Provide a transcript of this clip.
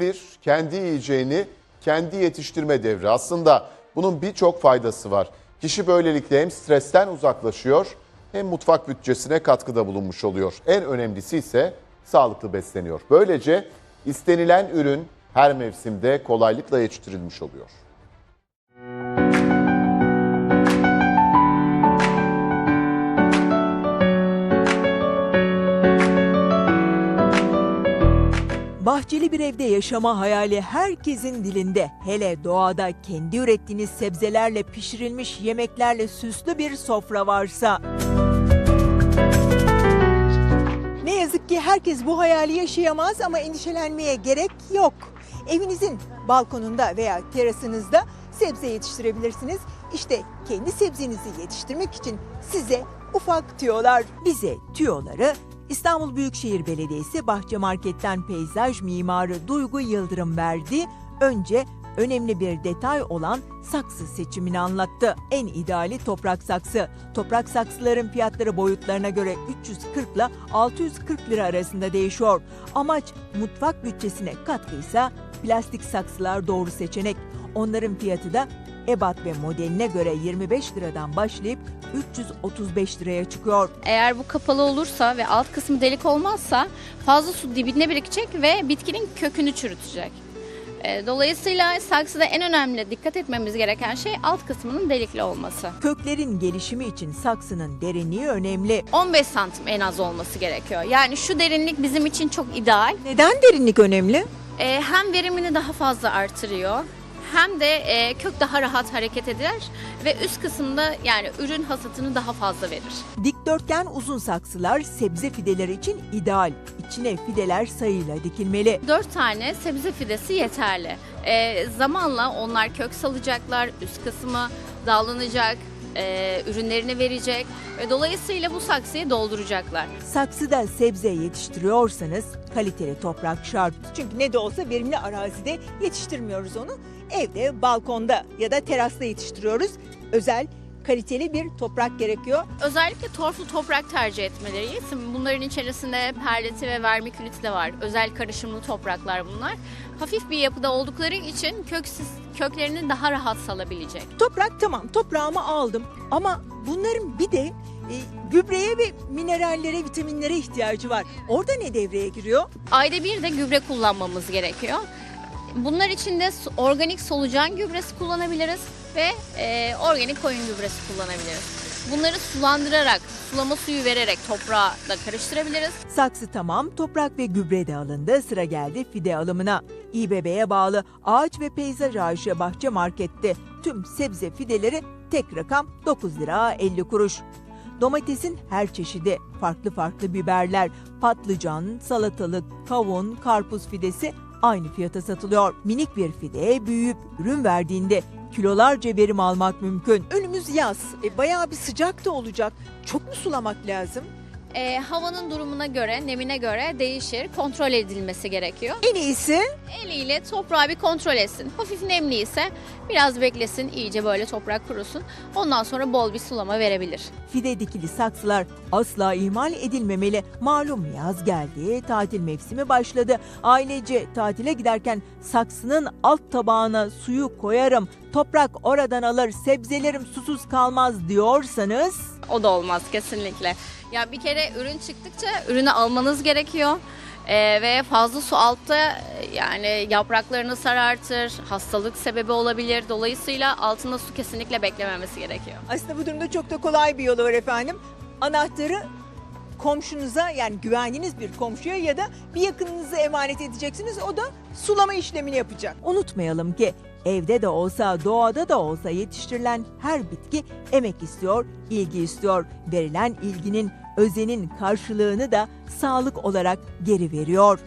Bir, kendi yiyeceğini kendi yetiştirme devri. Aslında bunun birçok faydası var. Kişi böylelikle hem stresten uzaklaşıyor hem mutfak bütçesine katkıda bulunmuş oluyor. En önemlisi ise sağlıklı besleniyor. Böylece istenilen ürün her mevsimde kolaylıkla yetiştirilmiş oluyor. Bahçeli bir evde yaşama hayali herkesin dilinde. Hele doğada kendi ürettiğiniz sebzelerle pişirilmiş yemeklerle süslü bir sofra varsa. Ne yazık ki herkes bu hayali yaşayamaz ama endişelenmeye gerek yok. Evinizin balkonunda veya terasınızda sebze yetiştirebilirsiniz. İşte kendi sebzenizi yetiştirmek için size ufak tüyolar. Bize tüyoları İstanbul Büyükşehir Belediyesi Bahçe Market'ten peyzaj mimarı Duygu Yıldırım verdi. Önce önemli bir detay olan saksı seçimini anlattı. En ideali toprak saksı. Toprak saksıların fiyatları boyutlarına göre 340 ile 640 lira arasında değişiyor. Amaç mutfak bütçesine katkıysa plastik saksılar doğru seçenek. Onların fiyatı da ebat ve modeline göre 25 liradan başlayıp 335 liraya çıkıyor. Eğer bu kapalı olursa ve alt kısmı delik olmazsa fazla su dibine birikecek ve bitkinin kökünü çürütecek. E, Dolayısıyla saksıda en önemli dikkat etmemiz gereken şey alt kısmının delikli olması. Köklerin gelişimi için saksının derinliği önemli. 15 santim en az olması gerekiyor. Yani şu derinlik bizim için çok ideal. Neden derinlik önemli? E, Hem verimini daha fazla artırıyor hem de e, kök daha rahat hareket eder ve üst kısımda yani ürün hasatını daha fazla verir. Dikdörtgen uzun saksılar sebze fideleri için ideal. İçine fideler sayıyla dikilmeli. 4 tane sebze fidesi yeterli. Ee, zamanla onlar kök salacaklar, üst kısmı dallanacak, e, ürünlerini verecek ve dolayısıyla bu saksıyı dolduracaklar. Saksıda sebze yetiştiriyorsanız kaliteli toprak şart. Çünkü ne de olsa verimli arazide yetiştirmiyoruz onu. Evde, balkonda ya da terasta yetiştiriyoruz. Özel kaliteli bir toprak gerekiyor. Özellikle torflu toprak tercih etmeleri. Bunların içerisinde perliti ve vermiküliti de var. Özel karışımlı topraklar bunlar. Hafif bir yapıda oldukları için köksüz, köklerini daha rahat salabilecek. Toprak tamam toprağımı aldım ama bunların bir de e, gübreye ve minerallere, vitaminlere ihtiyacı var. Orada ne devreye giriyor? Ayda bir de gübre kullanmamız gerekiyor. Bunlar için de organik solucan gübresi kullanabiliriz ve e, organik koyun gübresi kullanabiliriz. Bunları sulandırarak, sulama suyu vererek toprağa da karıştırabiliriz. Saksı tamam, toprak ve gübre de alındı. Sıra geldi fide alımına. İBB'ye bağlı Ağaç ve Peyzaj Ağaçı Bahçe Market'te tüm sebze fideleri tek rakam 9 lira 50 kuruş. Domatesin her çeşidi, farklı farklı biberler, patlıcan, salatalık, kavun, karpuz fidesi aynı fiyata satılıyor. Minik bir fide büyüyüp ürün verdiğinde kilolarca verim almak mümkün. Önümüz yaz. E, bayağı bir sıcak da olacak. Çok mu sulamak lazım? E, havanın durumuna göre, nemine göre değişir, kontrol edilmesi gerekiyor. En iyisi Eliyle toprağı bir kontrol etsin. Hafif nemli ise biraz beklesin, iyice böyle toprak kurusun. Ondan sonra bol bir sulama verebilir. Fide dikili saksılar asla ihmal edilmemeli. Malum yaz geldi, tatil mevsimi başladı. Ailece tatile giderken saksının alt tabağına suyu koyarım, toprak oradan alır, sebzelerim susuz kalmaz diyorsanız O da olmaz kesinlikle. Ya bir kere ürün çıktıkça ürünü almanız gerekiyor. Ee, ve fazla su altta yani yapraklarını sarartır, hastalık sebebi olabilir. Dolayısıyla altında su kesinlikle beklememesi gerekiyor. aslında bu durumda çok da kolay bir yolu var efendim. Anahtarı komşunuza yani güvendiğiniz bir komşuya ya da bir yakınınıza emanet edeceksiniz. O da sulama işlemini yapacak. Unutmayalım ki evde de olsa doğada da olsa yetiştirilen her bitki emek istiyor, ilgi istiyor. Verilen ilginin, özenin karşılığını da sağlık olarak geri veriyor.